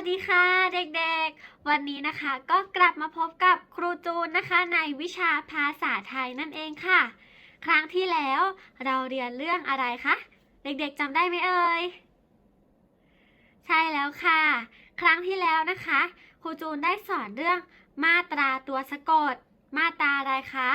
วัสดีค่ะเด็กๆ วันนี้นะคะก็กลับมาพบกับครูจูนนะคะ ในวิชาภาษาไทยนั่นเองค่ะ ครั้งที่แล้วเราเรียนเรื่องอะไรคะ เด็กๆจำได้ไหมเอ่ย ใช่แล้วค่ะ ครั้งที่แล้วนะคะ ครูจูนได้สอนเรื่องมาตราตัวสะกด มาตราอะไรคะ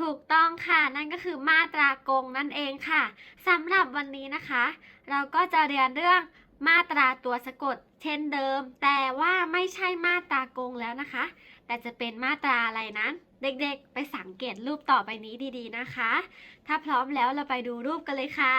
ถูกต้องค่ะนั่นก็คือมาตรากงนั่นเองค่ะสำหรับวันนี้นะคะ เราก็จะเรียนเรื่อง มาตราตัวสะกด เช่นเดิม แต่ว่าไม่ใช่มาตรากงแล้วนะคะ แต่จะเป็นมาตราอะไรนั้น เด็กๆ ไปสังเกตรูปต่อไปนี้ดีๆนะคะ ถ้าพร้อมแล้วเราไปดูรูปกันเลยค่ะ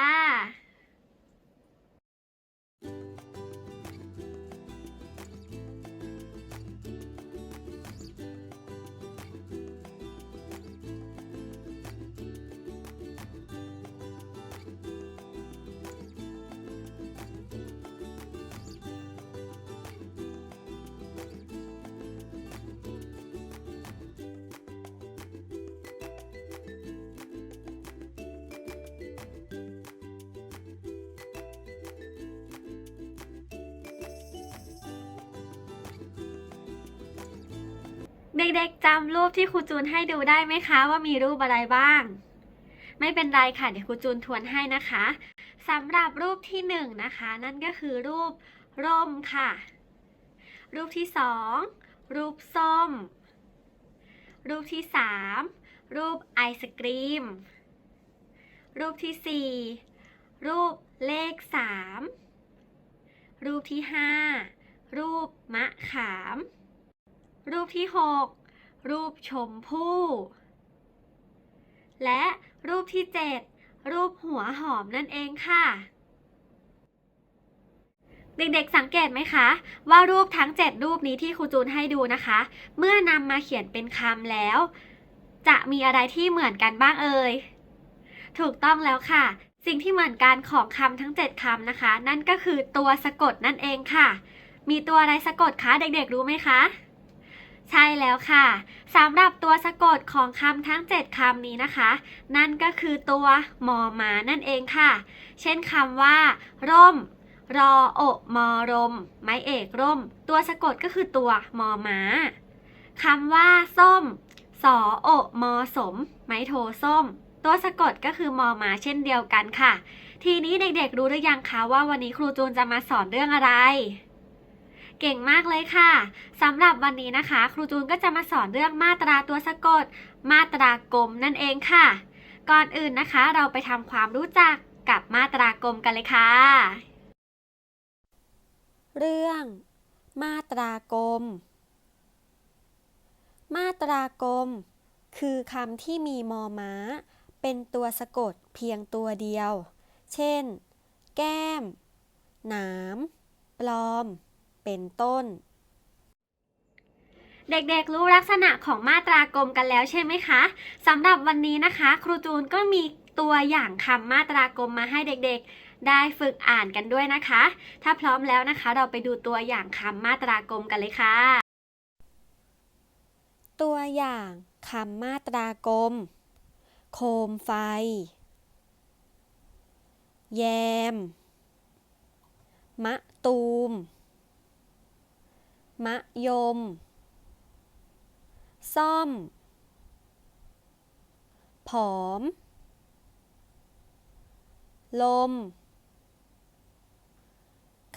เด็กๆจำรูปที่ครูจูนให้ดูได้ไหมคะ ว่ามีรูปอะไรบ้าง ไม่เป็นไรค่ะ เดี๋ยวครูจูนทวนให้นะคะสำหรับรูปที่หนึ่งนะคะ นั่นก็คือรูปร่มค่ะ รูปที่สองรูปส้ม รูปที่สามรูปไอศกรีม รูปที่สี่รูปเลขสามรูปที่ห้ารูปมะขาม รูปที่ 6 รูปชมพู่ และรูปที่ 7 รูปหัวหอมนั่นเองค่ะ เด็กๆสังเกตไหมคะ ว่ารูปทั้ง 7 รูปนี้ที่ครูจูนให้ดูนะคะ เมื่อนำมาเขียนเป็นคำแล้ว จะมีอะไรที่เหมือนกันบ้างเอ่ยถูกต้องแล้วค่ะ สิ่งที่เหมือนกันของคำทั้ง 7คำนะคะ นั่นก็คือตัวสะกดนั่นเองค่ะ มีตัวอะไรสะกดคะเด็กๆรู้ไหมคะ ใช่แล้วค่ะสำหรับตัวสะกดของคำทั้ง 7คำนี้นะคะ นั่นก็คือตัวมอมานั่นเองค่ะ เช่นคำว่า ร่ม รอโอมอรม ไม้เอกร่ม ตัวสะกดก็คือตัวมอมาคำว่า ส้ม สอโอมอสม ไม้โทส้ม ตัวสะกดก็คือมอมาเช่นเดียวกันค่ะ ทีนี้เด็กๆรู้หรือยังคะว่าวันนี้ครูจูนจะมาสอนเรื่องอะไร เก่งมากเลยค่ะสำหรับวันนี้นะคะ ครูจูนก็จะมาสอนเรื่องมาตราตัวสะกด มาตรากลมนั่นเองค่ะ ก่อนอื่นนะคะ เราไปทำความรู้จักกับมาตรากลมกันเลยค่ะ เรื่อง มาตรากลม มาตรากลม คือคำที่มีมอม้า เป็นตัวสะกดเพียงตัวเดียว เช่น แก้ม หนาม ปลอม เป็นต้น เด็กๆรู้ลักษณะของมาตรากลมกันแล้วใช่ไหมคะสำหรับวันนี้นะคะ ครูจูนก็มีตัวอย่างคำมาตรากลมมาให้เด็กๆ ได้ฝึกอ่านกันด้วยนะคะ ถ้าพร้อมแล้วนะคะ เราไปดูตัวอย่างคำมาตรากลมกันเลยค่ะ ตัวอย่างคำมาตรากลม โคมไฟ แยม มะตูม มะยม ซ่อม ผอม ลม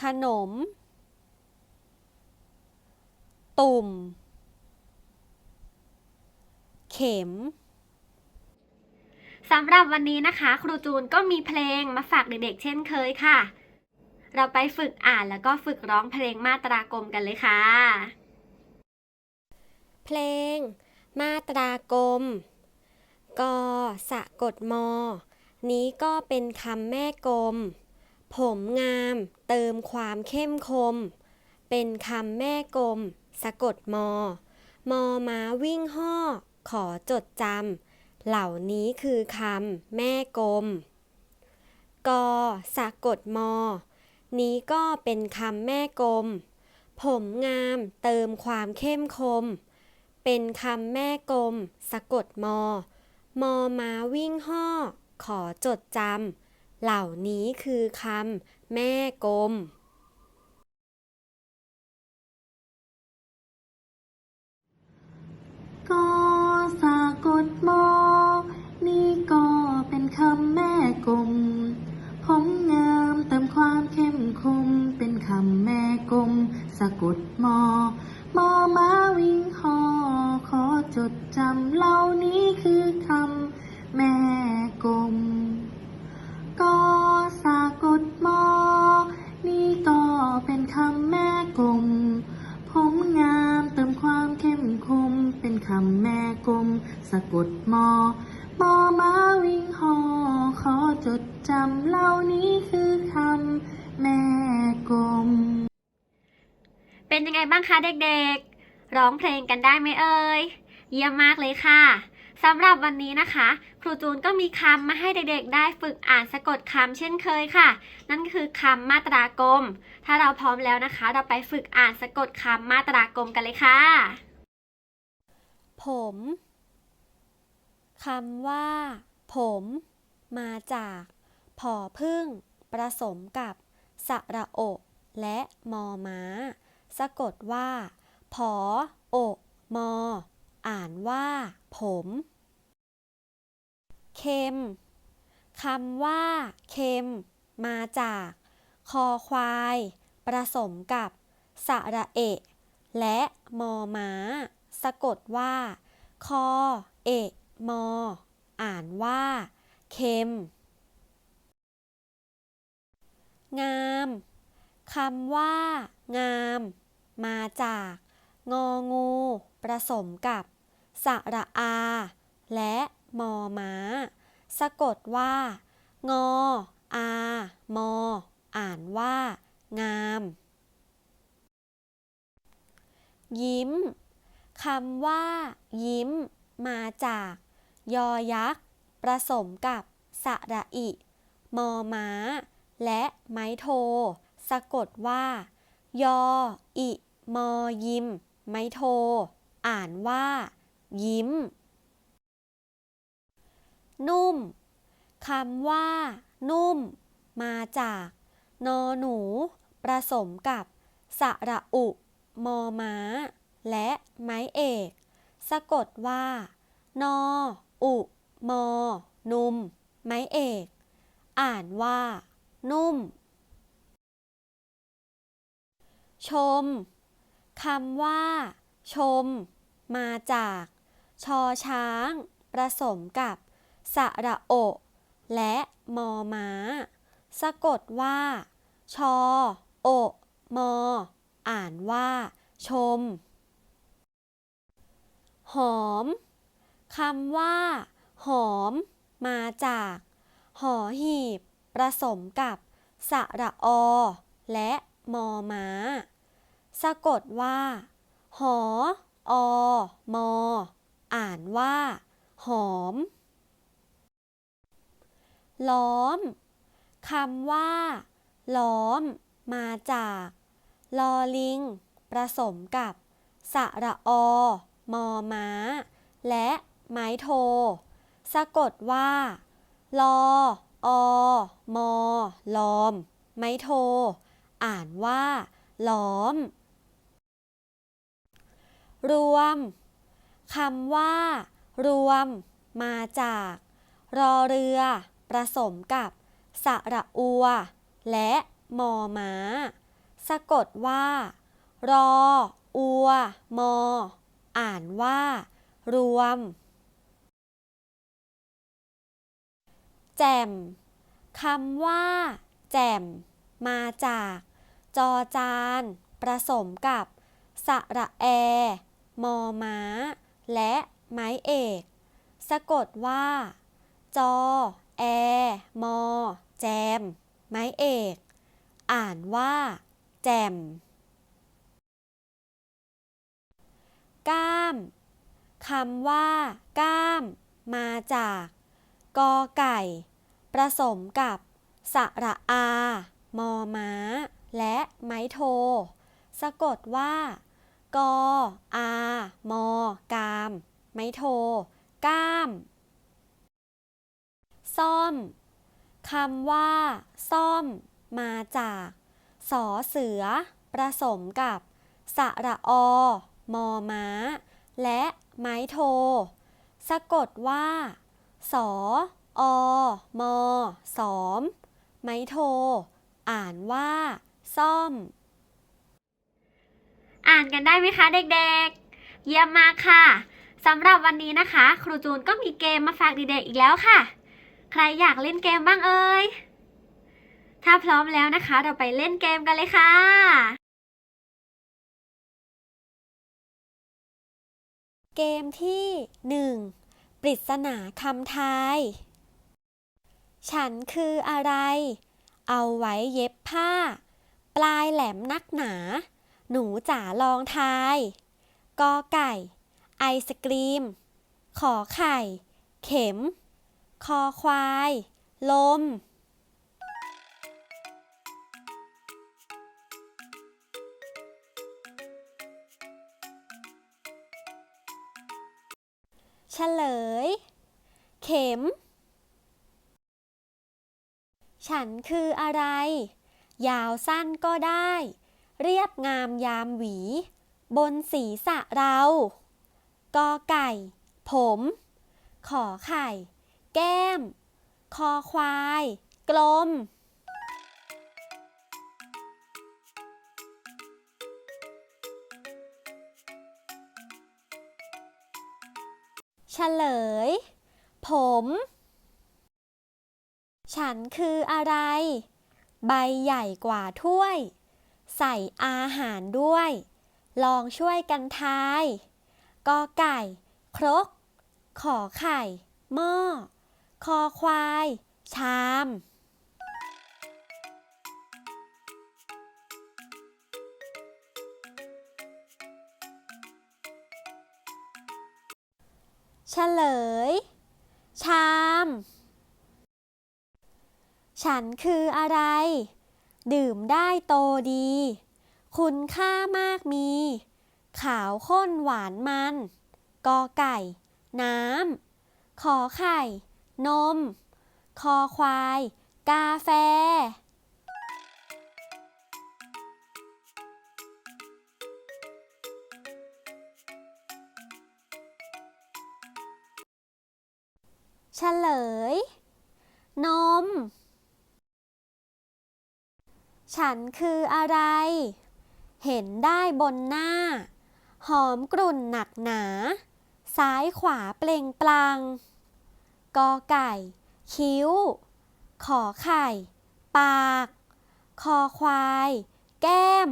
ขนม ตุ่ม เข็มสำหรับวันนี้นะคะ ครูจูนก็มีเพลงมาฝากเด็กๆเช่นเคยค่ะ เราไปฝึกอ่านแล้วก็ฝึกร้องเพลงมาตรากลมกันเลยค่ะ เพลง มาตรากลมกสะกดมอ นี้ก็เป็นคำแม่กลม ผมงามเติมความเข้มคม เป็นคำแม่กลม สะกดมอ มอม้าวิ่งห่อ ขอจดจำ เหล่านี้คือคำแม่กลม กสะกดมอ นี้ก็เป็นคำแม่กลม ผมงามเติมความเข้มคม เป็นคำแม่กลม สะกดมอ มอมาวิ่งห่อ ขอจดจำ เหล่านี้คือคำแม่กลมก็สะกดมอ นี่ก็เป็นคำแม่กลม ผมงามเติมความเข้มคมเป็นคำแม่กลมสะกดมอ มอมาวิ่งหอขอจดจำเหล่านี้คือ แม่กลมเป็นยังไงบ้างคะเด็กๆ ร้องเพลงกันได้ไหมเอ่ย เยี่ยมมากเลยค่ะสำหรับวันนี้นะคะ ครูจูนก็มีคำมาให้เด็กๆ ได้ฝึกอ่านสะกดคำเช่นเคยค่ะ นั่นคือคำมาตรากลมถ้าเราพร้อมแล้วนะคะ เราไปฝึกอ่านสะกดคำมาตรากลมกันเลยค่ะ ผมคำว่า ผม มาจากผอพึ่งผสมกับ สระโอ และมอม้า สะกดว่า ผอ โอ มอ อ่านว่า ผม เค็มคำว่า เค็ม มาจาก คอควายผสมกับ สระเอะ และมอม้า สะกดว่า คอ เอะ มอ อ่านว่า เค็ม งามคำว่า งาม มาจาก งองูผสมกับ สระอา และมอม้า สะกดว่า งอ อา มอ อ่านว่า งาม ยิ้มคำว่า ยิ้ม มาจาก ยอยักษ์ผสมกับ สระอิ มอม้า และไม้โท สะกดว่า ยอ อิ มอ ยิม ไม้โท อ่านว่า ยิ้ม นุ่มคำว่า นุ่ม มาจาก นอหนูผสมกับ สระอุ มอม้า และไม้เอก สะกดว่า นอ อุ มอ นุม ไม้เอก อ่านว่า นุ่ม ชมคำว่า ชม มาจาก ชอช้างผสมกับ สระโอ และมอม้า สะกดว่า ชอ โอ มอ อ่านว่า ชม หอมคำว่า หอม มาจาก หอหีบ ผสมกับ สระอ และมอม้า สะกดว่า หอ อ มอ อ่านว่า หอม ล้อมคำว่า ล้อม มาจาก ลอลิง ผสมกับ สระอ มอม้า และไม้โท สะกดว่า ลอ อ มอล้อม ไม้โท อ่านว่าล้อม รวมคำว่า รวม มาจาก รอเรือผสมกับสระอัว และมอม้า สะกดว่า รอ อัว มอ อ่านว่า รวม แจ่มคำว่า แจ่ม มาจาก จอจานผสมกับ สระแอ มอม้า และไม้เอก สะกดว่า จอ แอ มอ แจม ไม้เอก อ่านว่า แจ่ม ก้ามคำว่า ก้าม มาจาก กอไก่ ผสมกับ สระอา มอม้า และไม้โท สะกดว่า กออามอกาม ไม้โท ก้าม ซ่อมคำว่า ซ่อม มาจากสอเสือผสมกับ สระอมอม้า และไม้โท สะกดว่า สอ อ มอ สอม ไม้โท อ่านว่า ซ่อม อ่านกันได้ไหมคะเด็กๆ เยี่ยมมากค่ะ สำหรับวันนี้นะคะ ครูจูนก็มีเกมมาฝากเด็กๆอีกแล้วค่ะ ใครอยากเล่นเกมบ้างเอ่ย ถ้าพร้อมแล้วนะคะ เราไปเล่นเกมกันเลยค่ะ เกมที่ 1 ปริศนาคำทาย ฉันคืออะไร เอาไว้เย็บผ้า ปลายแหลมนักหนา หนูจ๋าลองทายกอไก่ ไอศกรีม ขอไข่ เข็ม คอควาย ลม เฉลย เข็ม ฉันคืออะไร ยาวสั้นก็ได้ เรียบงามยามหวี บนศีรษะเรากอไก่ ผม ขอไข่ แก้ม คอควาย กลม เฉลย ผม ฉันคืออะไร ใบใหญ่กว่าถ้วย ใส่อาหารด้วย ลองช่วยกันทายกอไก่ ครก ขอไข่ หม้อ คอควาย ชามเฉลย ชาม ฉันคืออะไร ดื่มได้โตดี คุณค่ามากมี ขาวข้นหวานมัน กอไก่ น้ำ ขอไข่ นม คอควาย กาแฟเฉลย นม ฉันคืออะไร เห็นได้บนหน้า หอมกรุ่นหนักหนา ซ้ายขวาเปล่งปลัง กอไก่ คิ้ว ขอไข่ ปาก คอควาย แก้ม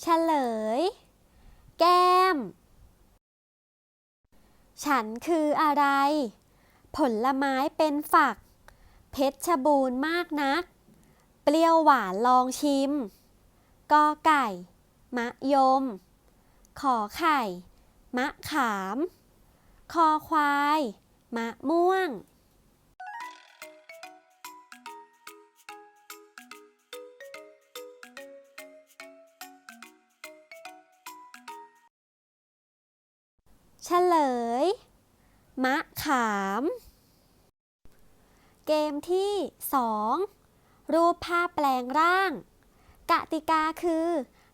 เฉลย แก้ม ฉันคืออะไร ผลไม้เป็นฝัก เพชรบูรณ์มากนัก เปรี้ยวหวานลองชิม กอไก่ มะยม ขอไข่ มะขาม คอควาย มะม่วง 3 เกมที่ 2 รูปภาพแปลงร่าง กติกาคือ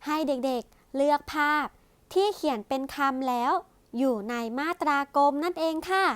ให้เด็กๆเลือกภาพที่เขียนเป็นคำแล้ว อยู่ในมาตรากรมนั่นเองค่ะ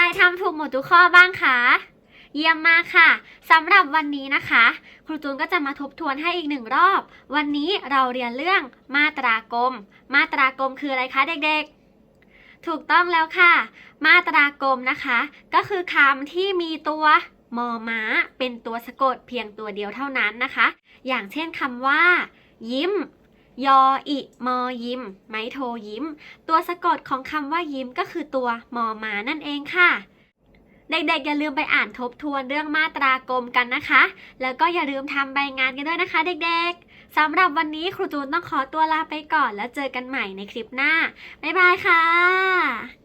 รทำถูกหมดทุกข้อบ้างคะเยี่ยมมากค่ะสำหรับวันนี้นะคะ ครูจูนก็จะมาทบทวนให้อีกหนึ่งรอบ วันนี้เราเรียนเรื่องมาตรากลมมาตรากลมคืออะไรคะเด็กๆ ถูกต้องแล้วค่ะ มาตรากลมนะคะ ก็คือคำที่มีตัวมอม้า เป็นตัวสะกดเพียงตัวเดียวเท่านั้นนะคะ อย่างเช่นคำว่า ยิ้ม ยออิมอยิม ไม้โทยิ้ม ตัวสะกดของคำว่ายิ้มก็คือตัวมอมานั่นเองค่ะ เด็กๆอย่าลืมไปอ่านทบทวนเรื่องมาตรากรมกันนะคะ แล้วก็อย่าลืมทำใบงานกันด้วยนะคะ เด็กๆสำหรับวันนี้ครูจูนต้องขอตัวลาไปก่อนแล้วเจอกันใหม่ในคลิปหน้า บ๊ายบายค่ะ